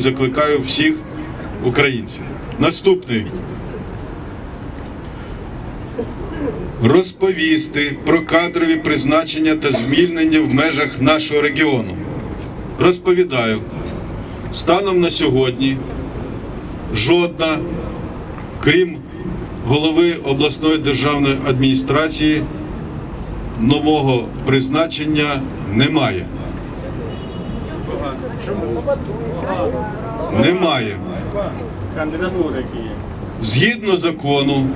Закликаю всіх українців. Наступний. Розповісти про кадрові призначення та звільнення в межах нашого регіону. Розповідаю, станом на сьогодні жодна, крім голови обласної державної адміністрації, нового призначення немає. Немає. Кандидатури які є. Згідно закону,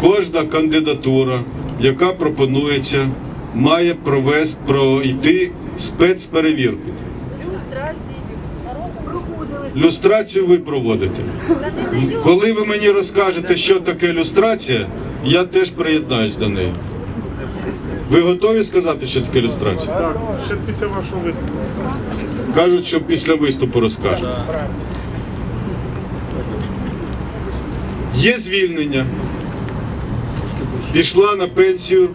кожна кандидатура, яка пропонується, має провести, пройти спецперевірку. Люстрацію ви проводите. Коли ви мені розкажете, що таке люстрація, я теж приєднаюсь до неї. Ви готові сказати, що таке люстрація? Так, ще після вашого виступу. Кажуть, що після виступу розкажуть. Є звільнення. Пішла на пенсію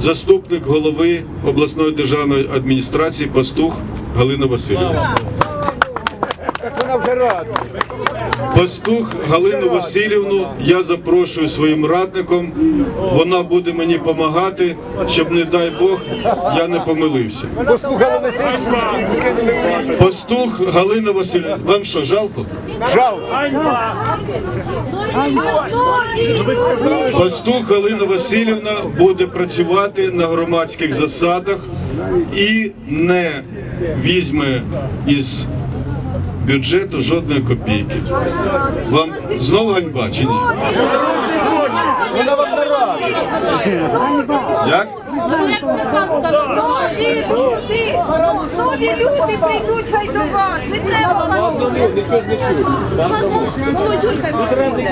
заступник голови обласної державної адміністрації Пастух Галина Васильівна. Пастух Галину Васильівну я запрошую своїм радником. Вона буде мені допомагати, щоб, не дай Бог, я не помилився. Пастух Галина Васильівна. Вам що, жалко? Жалко. Пастух Галина Васильівна буде працювати на громадських засадах і не візьме із бюджету жодної копійки. Вам знову ганьба чи ні? вона вам не рада. Як? Нові люди, нові люди прийдуть хай до вас. Не треба вас.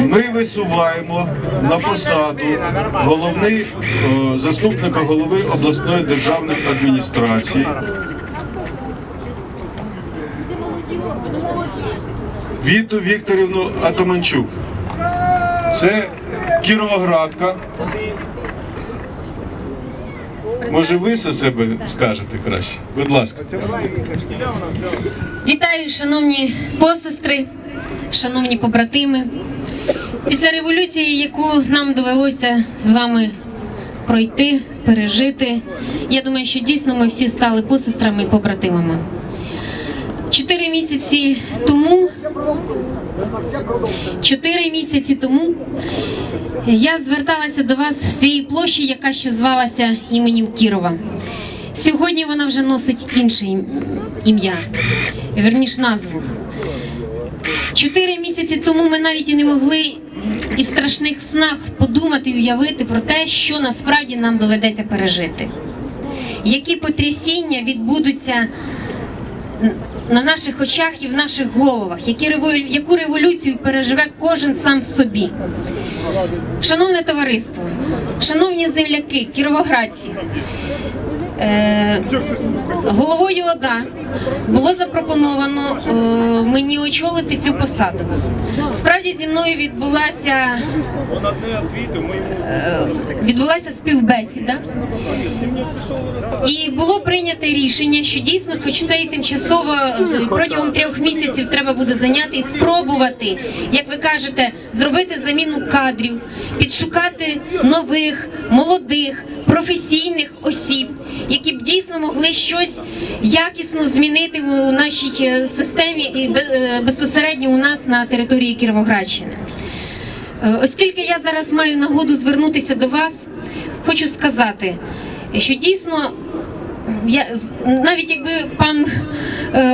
Ми висуваємо на посаду головний е, заступника голови обласної державної адміністрації. Віту Вікторівну Атаманчук. Це Кіровоградка. Може, ви за себе скажете краще? Будь ласка. Вітаю, шановні посестри, шановні побратими. Після революції, яку нам довелося з вами пройти, пережити, я думаю, що дійсно ми всі стали посестрами і побратимами. Чотири місяці тому, чотири місяці тому я зверталася до вас з цієї площі, яка ще звалася іменем Кірова. Сьогодні вона вже носить інше ім- ім'я, верніш назву. Чотири місяці тому ми навіть і не могли і в страшних снах подумати і уявити про те, що насправді нам доведеться пережити. Які потрясіння відбудуться на наших очах і в наших головах, які яку революцію переживе кожен сам в собі. Шановне товариство, шановні земляки, кіровоградці, головою ОДА було запропоновано е, мені очолити цю посаду. Справді зі мною відбулася, е, відбулася співбесіда. І було прийнято рішення, що дійсно, хоч це і тимчасово е, протягом трьох місяців треба буде зайняти і спробувати, як ви кажете, зробити заміну кадрів, підшукати нових, молодих, професійних осіб, які б дійсно могли щось якісно змінити у нашій е, системі і е, безпосередньо у нас на території Кіровоградщини. Е, Оскільки я зараз маю нагоду звернутися до вас, хочу сказати, що дійсно. Я навіть якби пан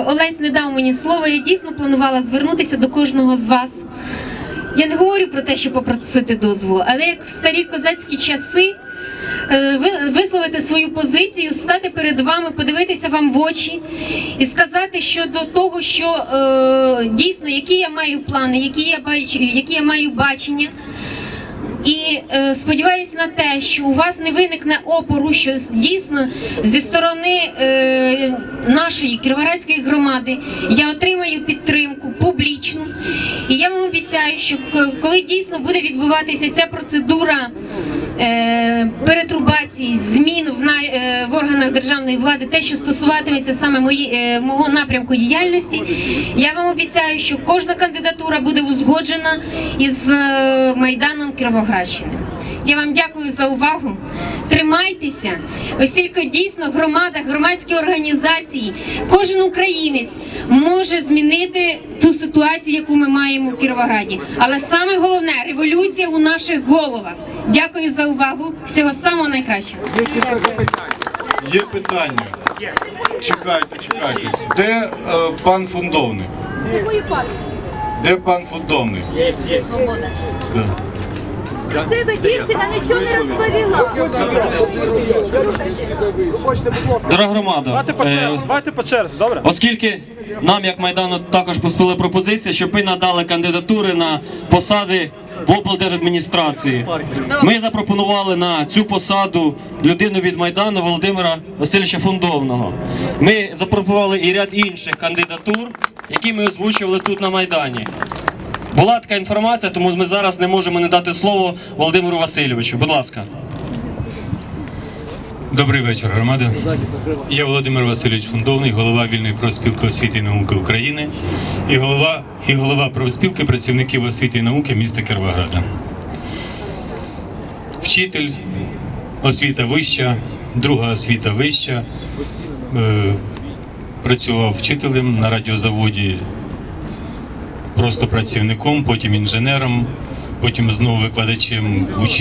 Олесь не дав мені слова, я дійсно планувала звернутися до кожного з вас. Я не говорю про те, щоб попросити дозволу, але як в старі козацькі часи висловити свою позицію, стати перед вами, подивитися вам в очі і сказати щодо того, що е, дійсно які я маю плани, які я бачу, які я маю бачення. І е, сподіваюся на те, що у вас не виникне опору, що дійсно зі сторони е, нашої кіровоградської громади я отримаю підтримку публічну. І я вам обіцяю, що коли дійсно буде відбуватися ця процедура е, перетрубацій, змін в, на- е, в органах державної влади, те, що стосуватиметься саме мої, е, мого напрямку діяльності, я вам обіцяю, що кожна кандидатура буде узгоджена із е, Майданом Кіровоградщини. Я вам дякую за увагу. Тримайтеся, оскільки дійсно громада, громадські організації, кожен українець може змінити ту ситуацію, яку ми маємо в Кіровограді. Але саме головне революція у наших головах. Дякую за увагу. Всього самого найкращого. Є питання. Чекайте, чекайте. Де е, пан Фундовник? Де пан Фундовник? Є, є. Да. Тебе дівчина нічого не розповіла. Дорога громада, Давайте по е, черзі, давайте по черзі, добре? оскільки нам, як Майдану, також поспіли пропозиція, щоб ви надали кандидатури на посади в облдержадміністрації. Ми запропонували на цю посаду людину від Майдану Володимира Васильовича Фундовного. Ми запропонували і ряд інших кандидатур, які ми озвучували тут на Майдані. Була така інформація, тому ми зараз не можемо не дати слово Володимиру Васильовичу. Будь ласка. Добрий вечір, громада. Я Володимир Васильович Фундовний, голова вільної профспілки освіти і науки України і голова, і голова профспілки працівників освіти і науки міста Кіровограда. Вчитель, освіта вища, друга освіта вища. Е, працював вчителем на радіозаводі, просто працівником, потім інженером, потім знову викладачем в училищі.